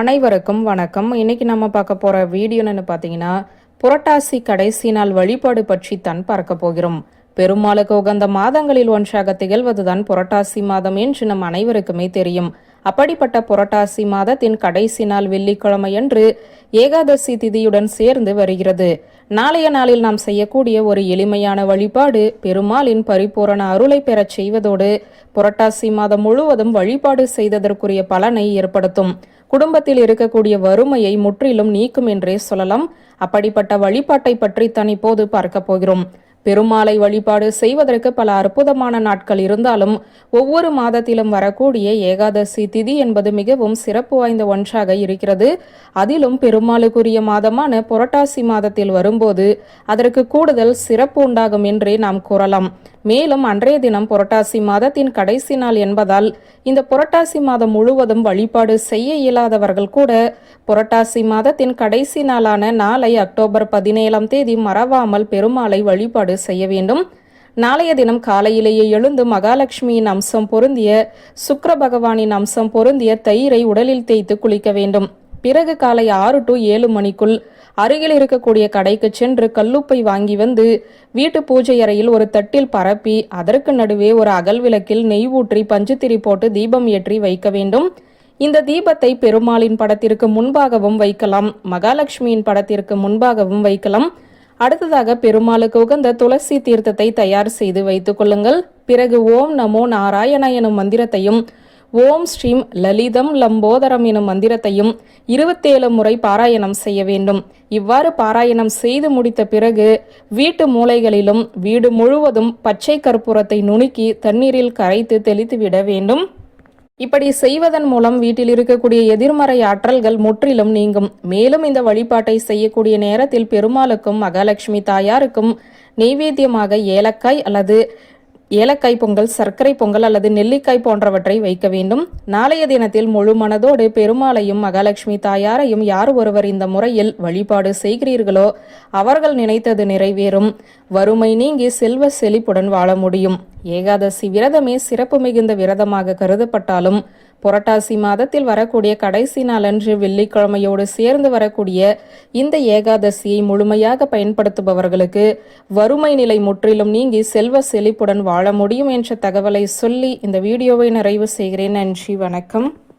அனைவருக்கும் வணக்கம். இன்னைக்கு நம்ம பார்க்க போற வீடியோன்னு பார்த்தீங்கன்னா புரட்டாசி கடைசி நாள் வழிபாடு பற்றி தான் பார்க்க போகிறோம். பெருமாளுக்கு உகந்த மாதங்களில் ஒன்றாக திகழ்வதுதான் புரட்டாசி மாதம் என்று நம் அனைவருக்குமே தெரியும். அப்படிப்பட்ட புரட்டாசி மாதத்தின் கடைசி நாள் வெள்ளிக்கிழமையன்று ஏகாதசி திதியுடன் சேர்ந்து வருகிறது. நாளைய நாளில் நாம் செய்யக்கூடிய ஒரு எளிமையான வழிபாடு பெருமாளின் பரிபூரண அருளை பெறச் செய்வதோடு புரட்டாசி மாதம் முழுவதும் வழிபாடு செய்ததற்குரிய பலனை ஏற்படுத்தும். குடும்பத்தில் இருக்கக்கூடிய வறுமையை முற்றிலும் நீக்கும் என்றே சொல்லலாம். அப்படிப்பட்ட வழிபாட்டை பற்றி தான் இப்போது பார்க்க போகிறோம். பெருமாளை வழிபாடு செய்வதற்கு பல அற்புதமான நாட்கள் இருந்தாலும் ஒவ்வொரு மாதத்திலும் வரக்கூடிய ஏகாதசி திதி என்பது மிகவும் சிறப்பு வாய்ந்த ஒன்றாக இருக்கிறது. அதிலும் பெருமாளுக்குரிய மாதமான புரட்டாசி மாதத்தில் வரும்போது அதற்கு கூடுதல் சிறப்பு உண்டாகும் என்றே நாம் கூறலாம். மேலும் அன்றைய தினம் புரட்டாசி மாதத்தின் கடைசி நாள் என்பதால் இந்த புரட்டாசி மாதம் முழுவதும் வழிபாடு செய்ய இயலாதவர்கள் கூட புரட்டாசி மாதத்தின் கடைசி நாளான நாளை அக்டோபர் பதினேழாம் தேதி மறவாமல் பெருமாளை வழிபாடு வழிபாடு செய்ய வேண்டும். நாளைய தினம் காலையிலேயே எழுந்து மகாலட்சுமியின் அம்சம் பொருந்திய சுக்கர பகவானின் அம்சம் பொருந்திய தயிரை உடலில் தேய்த்து குளிக்க வேண்டும். பிறகு காலை ஆறு டு ஏழு மணிக்குள் அருகில் இருக்கக்கூடிய கடைக்கு சென்று கல்லுப்பை வாங்கி வந்து வீட்டு பூஜை அறையில் ஒரு தட்டில் பரப்பி அதற்கு நடுவே ஒரு அகல் விளக்கில் நெய் ஊற்றி பஞ்சுத்திரி போட்டு தீபம் ஏற்றி வைக்க வேண்டும். இந்த தீபத்தை பெருமாளின் படத்திற்கு முன்பாகவும் வைக்கலாம். மகாலட்சுமியின் படத்திற்கு முன்பாகவும் வைக்கலாம். அடுத்ததாக பெருமாளுக்கு உகந்த துளசி தீர்த்தத்தை தயார் செய்து வைத்துக் கொள்ளுங்கள். பிறகு ஓம் நமோ நாராயண எனும் மந்திரத்தையும் ஓம் ஸ்ரீம் லலிதம் லம்போதரம் எனும் மந்திரத்தையும் இருபத்தேழு முறை பாராயணம் செய்ய வேண்டும். இவ்வாறு பாராயணம் செய்து முடித்த பிறகு வீட்டு மூலைகளிலும் வீடு முழுவதும் பச்சை கற்பூரத்தை நுணுக்கி தண்ணீரில் கரைத்து தெளித்துவிட வேண்டும். இப்படி செய்வதன் மூலம் வீட்டில் இருக்கக்கூடிய எதிர்மறை ஆற்றல்கள் முற்றிலும் நீங்கும். மேலும் இந்த வழிபாட்டை செய்யக்கூடிய நேரத்தில் பெருமாளுக்கும் மகாலட்சுமி தாயாருக்கும் நெய்வேத்தியமாக ஏலக்காய் அல்லது ஏலக்காய் பொங்கல் சர்க்கரை பொங்கல் அல்லது நெல்லிக்காய் போன்றவற்றை வைக்க வேண்டும். நாளைய தினத்தில் முழு மனதோடு பெருமாளையும் மகாலட்சுமி தாயாரையும் யார் ஒருவர் இந்த முறையில் வழிபாடு செய்கிறீர்களோ அவர்கள் நினைத்தது நிறைவேறும். வறுமை நீங்கி செல்வ செழிப்புடன் வாழ முடியும். ஏகாதசி விரதமே சிறப்பு மிகுந்த விரதமாக கருதப்பட்டாலும் புரட்டாசி மாதத்தில் வரக்கூடிய கடைசி நாளன்று வெள்ளிக்கிழமையோடு சேர்ந்து வரக்கூடிய இந்த ஏகாதசியை முழுமையாக பயன்படுத்துபவர்களுக்கு வறுமை நிலை முற்றிலும் நீங்கி செல்வ செழிப்புடன் வாழ முடியும் என்ற தகவலை சொல்லி இந்த வீடியோவை நிறைவு செய்கிறேன். நன்றி வணக்கம்.